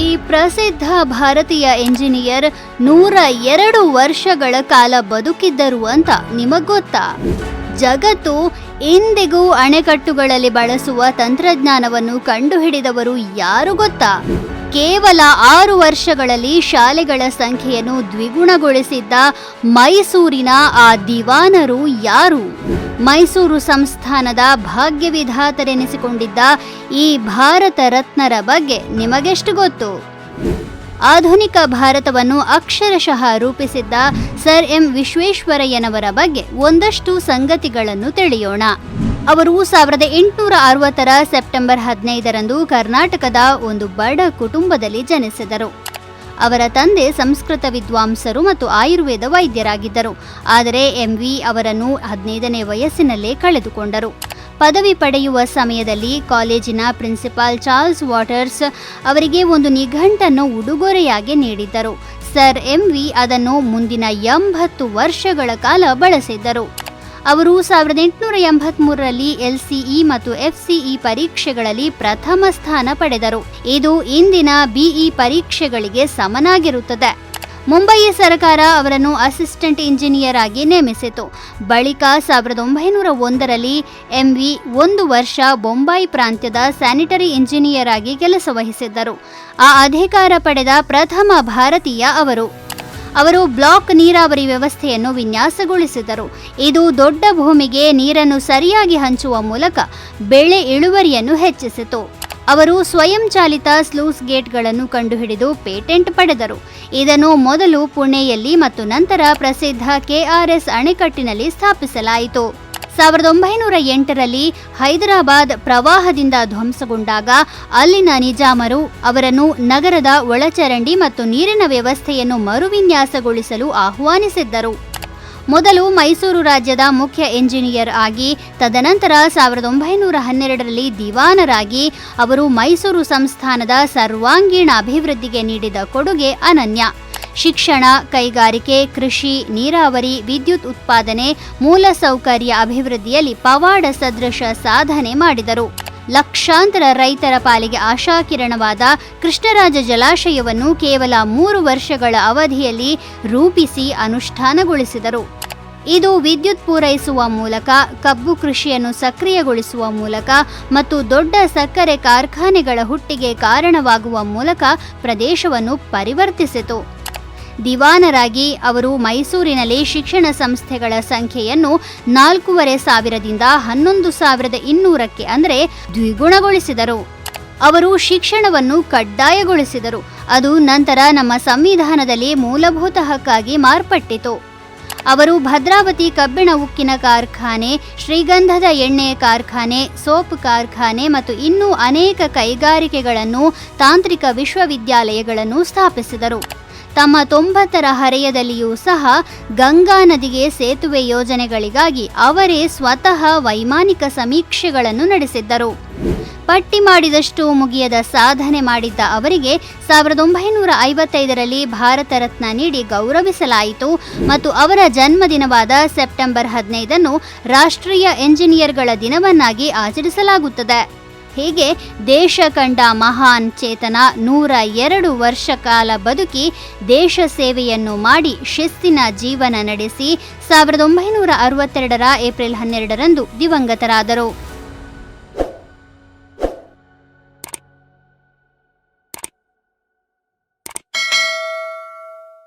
ಈ ಪ್ರಸಿದ್ಧ ಭಾರತೀಯ ಎಂಜಿನಿಯರ್ ನೂರ ಎರಡು ವರ್ಷಗಳ ಕಾಲ ಬದುಕಿದ್ದರು ಅಂತ ನಿಮಗೆ ಗೊತ್ತಾ? ಜಗತ್ತು ಇಂದಿಗೂ ಅಣೆಕಟ್ಟುಗಳಲ್ಲಿ ಬಳಸುವ ತಂತ್ರಜ್ಞಾನವನ್ನು ಕಂಡುಹಿಡಿದವರು ಯಾರು ಗೊತ್ತಾ? ಕೇವಲ ಆರು ವರ್ಷಗಳಲ್ಲಿ ಶಾಲೆಗಳ ಸಂಖ್ಯೆಯನ್ನು ದ್ವಿಗುಣಗೊಳಿಸಿದ್ದ ಮೈಸೂರಿನ ಆ ದಿವಾನರು ಯಾರು? ಮೈಸೂರು ಸಂಸ್ಥಾನದ ಭಾಗ್ಯವಿಧಾತರೆನಿಸಿಕೊಂಡಿದ್ದ ಈ ಭಾರತ ರತ್ನರ ಬಗ್ಗೆ ನಿಮಗೆಷ್ಟು ಗೊತ್ತು? ಆಧುನಿಕ ಭಾರತವನ್ನು ಅಕ್ಷರಶಃ ರೂಪಿಸಿದ್ದ ಸರ್ ಎಂ ವಿಶ್ವೇಶ್ವರಯ್ಯನವರ ಬಗ್ಗೆ ಒಂದಷ್ಟು ಸಂಗತಿಗಳನ್ನು ತಿಳಿಯೋಣ. ಅವರು ಸಾವಿರದ ಎಂಟುನೂರ ಅರವತ್ತರ ಸೆಪ್ಟೆಂಬರ್ ಹದಿನೈದರಂದು ಕರ್ನಾಟಕದ ಒಂದು ಬಡ ಕುಟುಂಬದಲ್ಲಿ ಜನಿಸಿದರು. ಅವರ ತಂದೆ ಸಂಸ್ಕೃತ ವಿದ್ವಾಂಸರು ಮತ್ತು ಆಯುರ್ವೇದ ವೈದ್ಯರಾಗಿದ್ದರು. ಆದರೆ ಎಂ ವಿ ಅವರನ್ನು ಹದಿನೈದನೇ ವಯಸ್ಸಿನಲ್ಲೇ ಕಳೆದುಕೊಂಡರು. ಪದವಿ ಪಡೆಯುವ ಸಮಯದಲ್ಲಿ ಕಾಲೇಜಿನ ಪ್ರಿನ್ಸಿಪಾಲ್ ಚಾರ್ಲ್ಸ್ ವಾಟರ್ಸ್ ಅವರಿಗೆ ಒಂದು ನಿಘಂಟನ್ನು ಉಡುಗೊರೆಯಾಗಿ ನೀಡಿದ್ದರು. ಸರ್ ಎಂ ವಿ ಅದನ್ನು ಮುಂದಿನ ಎಂಬತ್ತು ವರ್ಷಗಳ ಕಾಲ ಬಳಸಿದ್ದರು. ಅವರು ಸಾವಿರದ ಎಂಟುನೂರ ಎಂಬತ್ಮೂರರಲ್ಲಿ ಎಲ್ಸಿಇ ಮತ್ತು ಎಫ್ಸಿಇ ಪರೀಕ್ಷೆಗಳಲ್ಲಿ ಪ್ರಥಮ ಸ್ಥಾನ ಪಡೆದರು. ಇದು ಇಂದಿನ ಬಿಇ ಪರೀಕ್ಷೆಗಳಿಗೆ ಸಮನಾಗಿರುತ್ತದೆ. ಮುಂಬಯಿ ಸರ್ಕಾರ ಅವರನ್ನು ಅಸಿಸ್ಟೆಂಟ್ ಇಂಜಿನಿಯರ್ ಆಗಿ ನೇಮಿಸಿತು. ಬಳಿಕ ಸಾವಿರದ ಒಂಬೈನೂರ ಒಂದರಲ್ಲಿ ಎಂವಿ ಒಂದು ವರ್ಷ ಬೊಂಬಾಯಿ ಪ್ರಾಂತ್ಯದ ಸ್ಯಾನಿಟರಿ ಇಂಜಿನಿಯರ್ ಆಗಿ ಕೆಲಸ ವಹಿಸಿದ್ದರು. ಆ ಅಧಿಕಾರ ಪಡೆದ ಪ್ರಥಮ ಭಾರತೀಯ ಅವರು. ಅವರು ಬ್ಲಾಕ್ ನೀರಾವರಿ ವ್ಯವಸ್ಥೆಯನ್ನು ವಿನ್ಯಾಸಗೊಳಿಸಿದರು. ಇದು ದೊಡ್ಡ ಭೂಮಿಗೆ ನೀರನ್ನು ಸರಿಯಾಗಿ ಹಂಚುವ ಮೂಲಕ ಬೆಳೆ ಇಳುವರಿಯನ್ನು ಹೆಚ್ಚಿಸಿತು. ಅವರು ಸ್ವಯಂಚಾಲಿತ ಸ್ಲೂಸ್ ಗೇಟ್ಗಳನ್ನು ಕಂಡುಹಿಡಿದು ಪೇಟೆಂಟ್ ಪಡೆದರು. ಇದನ್ನು ಮೊದಲು ಪುಣೆಯಲ್ಲಿ ಮತ್ತು ನಂತರ ಪ್ರಸಿದ್ಧ ಕೆಆರ್ಎಸ್ ಅಣೆಕಟ್ಟಿನಲ್ಲಿ ಸ್ಥಾಪಿಸಲಾಯಿತು. ಸಾವಿರದ ಒಂಬೈನೂರ ಎಂಟರಲ್ಲಿ ಹೈದರಾಬಾದ್ ಪ್ರವಾಹದಿಂದ ಧ್ವಂಸಗೊಂಡಾಗ ಅಲ್ಲಿನ ನಿಜಾಮರು ಅವರನ್ನು ನಗರದ ಒಳಚರಂಡಿ ಮತ್ತು ನೀರಿನ ವ್ಯವಸ್ಥೆಯನ್ನು ಮರುವಿನ್ಯಾಸಗೊಳಿಸಲು ಆಹ್ವಾನಿಸಿದ್ದರು. ಮೊದಲು ಮೈಸೂರು ರಾಜ್ಯದ ಮುಖ್ಯ ಎಂಜಿನಿಯರ್ ಆಗಿ, ತದನಂತರ ಸಾವಿರದ ಒಂಬೈನೂರ ಹನ್ನೆರಡರಲ್ಲಿ ದಿವಾನರಾಗಿ ಅವರು ಮೈಸೂರು ಸಂಸ್ಥಾನದ ಸರ್ವಾಂಗೀಣ ಅಭಿವೃದ್ಧಿಗೆ ನೀಡಿದ ಕೊಡುಗೆ ಅನನ್ಯ. ಶಿಕ್ಷಣ, ಕೈಗಾರಿಕೆ, ಕೃಷಿ, ನೀರಾವರಿ, ವಿದ್ಯುತ್ ಉತ್ಪಾದನೆ ಮೂಲಸೌಕರ್ಯ ಅಭಿವೃದ್ಧಿಯಲ್ಲಿ ಪವಾಡ ಸದೃಶ ಸಾಧನೆ ಮಾಡಿದರು. ಲಕ್ಷಾಂತರ ರೈತರ ಪಾಲಿಗೆ ಆಶಾಕಿರಣವಾದ ಕೃಷ್ಣರಾಜ ಜಲಾಶಯವನ್ನು ಕೇವಲ ಮೂರು ವರ್ಷಗಳ ಅವಧಿಯಲ್ಲಿ ರೂಪಿಸಿ ಅನುಷ್ಠಾನಗೊಳಿಸಿದರು. ಇದು ವಿದ್ಯುತ್ ಪೂರೈಸುವ ಮೂಲಕ, ಕಬ್ಬು ಕೃಷಿಯನ್ನು ಸಕ್ರಿಯಗೊಳಿಸುವ ಮೂಲಕ ಮತ್ತು ದೊಡ್ಡ ಸಕ್ಕರೆ ಕಾರ್ಖಾನೆಗಳ ಹುಟ್ಟಿಗೆ ಕಾರಣವಾಗುವ ಮೂಲಕ ಪ್ರದೇಶವನ್ನು ಪರಿವರ್ತಿಸಿತು. ದಿವಾನರಾಗಿ ಅವರು ಮೈಸೂರಿನಲ್ಲಿ ಶಿಕ್ಷಣ ಸಂಸ್ಥೆಗಳ ಸಂಖ್ಯೆಯನ್ನು ನಾಲ್ಕೂವರೆ ಸಾವಿರದಿಂದ ಹನ್ನೊಂದು ಸಾವಿರದ ಇನ್ನೂರಕ್ಕೆ ಅಂದರೆ ದ್ವಿಗುಣಗೊಳಿಸಿದರು. ಅವರು ಶಿಕ್ಷಣವನ್ನು ಕಡ್ಡಾಯಗೊಳಿಸಿದರು. ಅದು ನಂತರ ನಮ್ಮ ಸಂವಿಧಾನದಲ್ಲಿ ಮೂಲಭೂತ ಹಕ್ಕಾಗಿ ಮಾರ್ಪಟ್ಟಿತು. ಅವರು ಭದ್ರಾವತಿ ಕಬ್ಬಿಣ ಉಕ್ಕಿನ ಕಾರ್ಖಾನೆ, ಶ್ರೀಗಂಧದ ಎಣ್ಣೆ ಕಾರ್ಖಾನೆ, ಸೋಪ್ ಕಾರ್ಖಾನೆ ಮತ್ತು ಇನ್ನೂ ಅನೇಕ ಕೈಗಾರಿಕೆಗಳನ್ನು ತಾಂತ್ರಿಕ ವಿಶ್ವವಿದ್ಯಾಲಯಗಳನ್ನು ಸ್ಥಾಪಿಸಿದರು. ತಮ್ಮ ತೊಂಬತ್ತರ ಹರೆಯದಲ್ಲಿಯೂ ಸಹ ಗಂಗಾ ನದಿಗೆ ಸೇತುವೆ ಯೋಜನೆಗಳಿಗಾಗಿ ಅವರೇ ಸ್ವತಃ ವೈಮಾನಿಕ ಸಮೀಕ್ಷೆಗಳನ್ನು ನಡೆಸಿದ್ದರು. ಪಟ್ಟಿ ಮಾಡಿದಷ್ಟು ಮುಗಿಯದ ಸಾಧನೆ ಮಾಡಿದ್ದ ಅವರಿಗೆ ಸಾವಿರದ ಒಂಬೈನೂರ ಐವತ್ತೈದರಲ್ಲಿ ಭಾರತ ರತ್ನ ನೀಡಿ ಗೌರವಿಸಲಾಯಿತು ಮತ್ತು ಅವರ ಜನ್ಮದಿನವಾದ ಸೆಪ್ಟೆಂಬರ್ ಹದಿನೈದನ್ನು ರಾಷ್ಟ್ರೀಯ ಎಂಜಿನಿಯರ್ಗಳ ದಿನವನ್ನಾಗಿ ಆಚರಿಸಲಾಗುತ್ತದೆ. ಹೀಗೆ ದೇಶ ಕಂಡ ಮಹಾನ್ ಚೇತನ ನೂರ ಎರಡು ವರ್ಷ ಕಾಲ ಬದುಕಿ ದೇಶ ಸೇವೆಯನ್ನು ಮಾಡಿ ಶಿಸ್ತಿನ ಜೀವನ ನಡೆಸಿ ಸಾವಿರದ ಒಂಬೈನೂರ ಅರವತ್ತೆರಡರ ಏಪ್ರಿಲ್ ಹನ್ನೆರಡರಂದು ದಿವಂಗತರಾದರು.